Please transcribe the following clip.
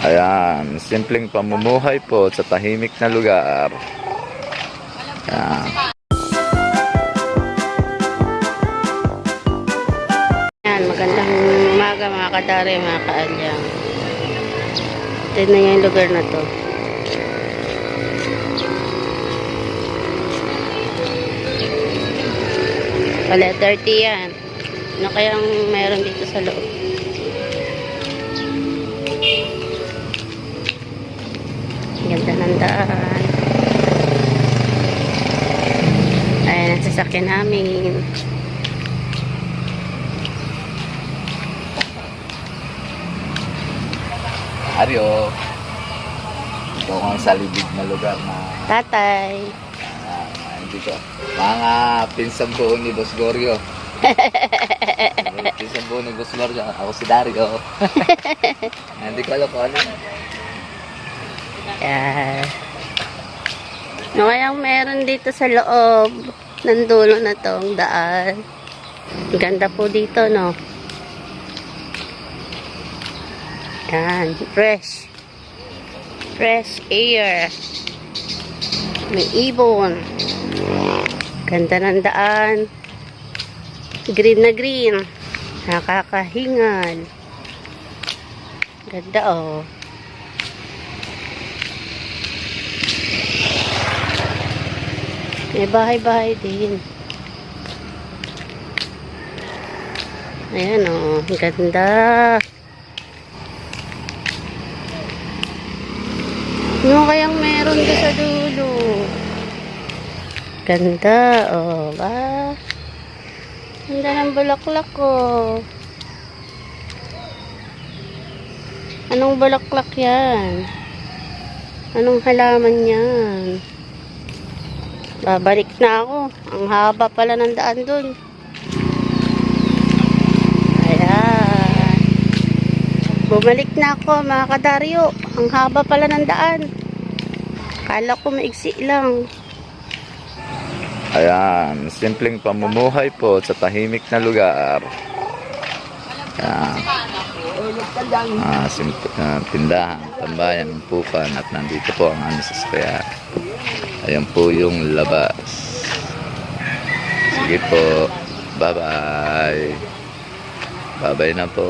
Ayan, simpleng pamumuhay po sa tahimik na lugar. Ayan. Yan, magandang umaga mga kadari, mga kaalyang. Tignan niyo yung lugar na to. Wala, 30 yan. Ano kayang meron dito sa loob? Daan. Ayan ang sasakyan namin. Aryo. Ito ang sa libig na lugar na Tatay. ah, hindi ko. Mga pinsang buo ni Boss Gorio. pinsang buo ni Boss Gorio. Ako si Dario. hindi ko alam kung ano. Yan. Kayang meron dito sa loob ng dulo na tong daan? Ganda po dito, no? Yan. Fresh. Fresh air. May ibon. Ganda ng daan. Green na green. Nakakahingal. Ganda, oh. May bahay-bahay din. Ayan o, oh, ganda. Ano kayang meron doon sa dulo? Ganda, oh, ba? Ganda ng bulaklak ko. Anong bulaklak yan? Anong halaman yan? Babalik na ako. Ang haba pala ng daan dun. Ayan. Bumalik na ako mga kadaryo. Ang haba pala ng daan. Kala ko maigsi lang. Ayan, simpleng pamumuhay po sa tahimik na lugar. Ayan. Ah, simple, ah, tindahan, tambayan, pupan at nandito po ang ano sa sasakyan. Ayan po yung labas. Sige po. Bye-bye. Bye-bye na po.